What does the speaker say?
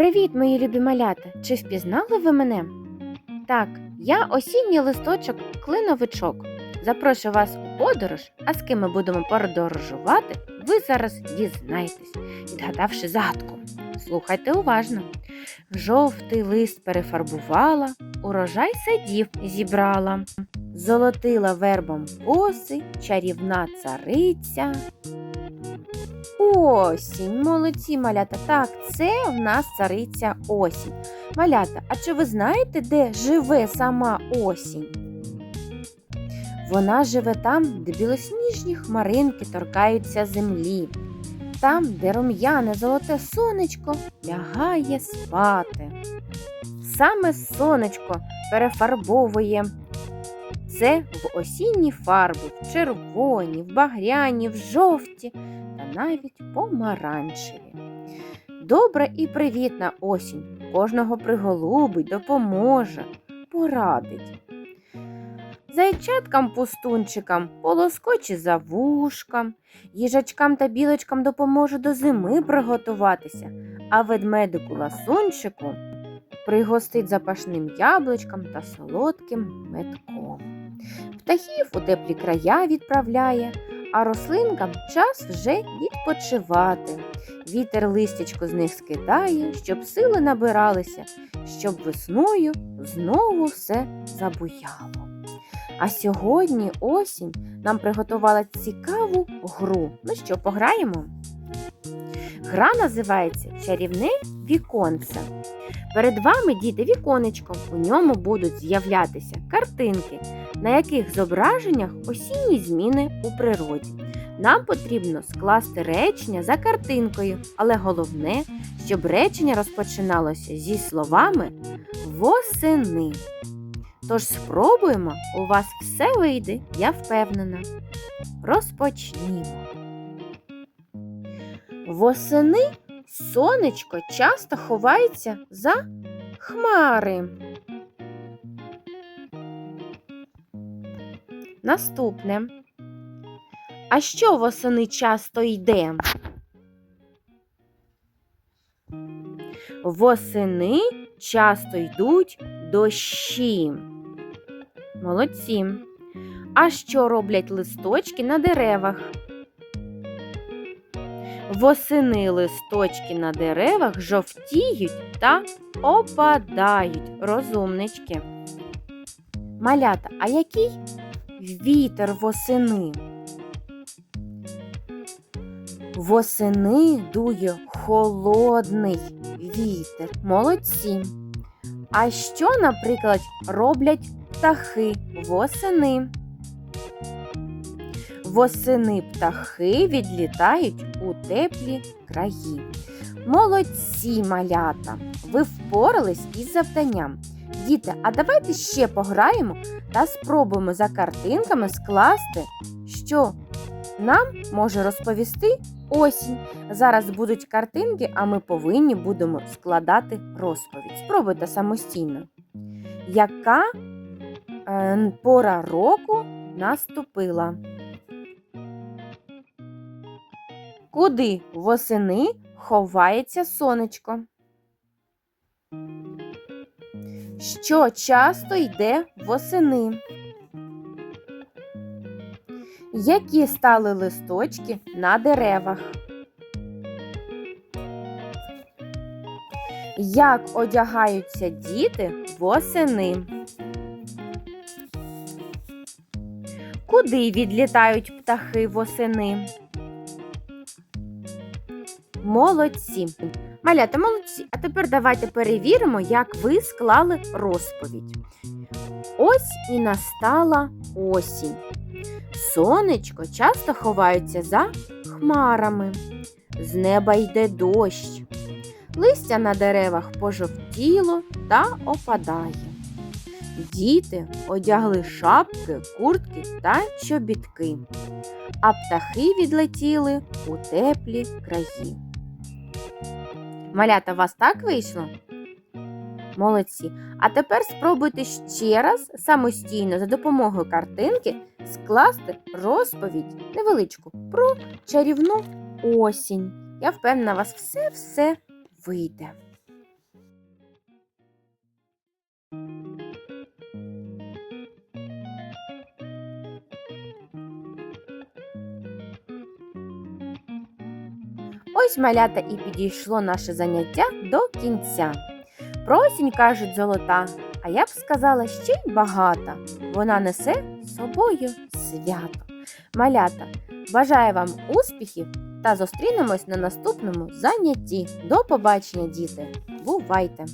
Привіт, мої любі малята! Чи впізнали ви мене? Так, я осінній листочок клиновичок. Запрошую вас у подорож, а з ким ми будемо подорожувати, ви зараз дізнаєтесь, відгадавши загадку. Слухайте уважно. Жовтий лист перефарбувала, урожай садів зібрала. Золотила вербом коси, чарівна цариця. Осінь, молодці малята. Так, це в нас цариця осінь. Малята, а чи ви знаєте, де живе сама осінь? Вона живе там, де білосніжні хмаринки торкаються землі, там, де рум'яне золоте сонечко лягає спати. Саме сонечко перефарбовує це в осінні фарби, в червоні, в багряні, в жовті та навіть помаранчеві. Добра і привітна осінь кожного приголубить, допоможе, порадить. Зайчаткам пустунчикам полоскочі за вушкам, їжачкам та білочкам допоможе до зими приготуватися, а ведмедику ласунчику пригостить запашним яблучком та солодким метком. Птахів у теплі края відправляє, а рослинкам час вже відпочивати. Вітер листячко з них скидає, щоб сили набиралися, щоб весною знову все забуяло. А сьогодні осінь нам приготувала цікаву гру. Ну що, пограємо? Гра називається Чарівне віконце. Перед вами діти віконечко. У ньому будуть з'являтися картинки, на яких зображеннях осінні зміни у природі. Нам потрібно скласти речення за картинкою, але головне, щоб речення розпочиналося зі словами восени. Тож спробуємо, у вас все вийде, я впевнена. Розпочнімо. Восени сонечко часто ховається за хмари. Наступне. А що восени часто йде? Восени часто йдуть дощі. Молодці. А що роблять листочки на деревах? Восени листочки на деревах жовтіють та опадають. Розумнички. Малята, а який вітер восени? Восени дує холодний вітер. Молодці. А що, наприклад, роблять птахи восени? Восени птахи відлітають у теплі краї. Молодці малята! Ви впорались із завданням. Діти, а давайте ще пограємо та спробуємо за картинками скласти, що нам може розповісти осінь. Зараз будуть картинки, а ми повинні будемо складати розповідь. Спробуйте самостійно. Яка е, пора року наступила? Куди восени ховається сонечко? Що часто йде восени? Які стали листочки на деревах? Як одягаються діти восени? Куди відлітають птахи восени? Молодці. Малята, молодці. А тепер давайте перевіримо, як ви склали розповідь. Ось і настала осінь. Сонечко часто ховаються за хмарами. З неба йде дощ. Листя на деревах пожовтіло та опадає. Діти одягли шапки, куртки та чобітки, а птахи відлетіли у теплі краї. Малята, у вас так вийшло? Молодці. А тепер спробуйте ще раз самостійно за допомогою картинки скласти розповідь невеличку про чарівну осінь. Я впевнена, у вас все-все вийде. Ось малята і підійшло наше заняття до кінця. Про осінь кажуть золота, а я б сказала ще й багата. Вона несе з собою свято. Малята, бажаю вам успіхів та зустрінемось на наступному занятті. До побачення, діти! Бувайте!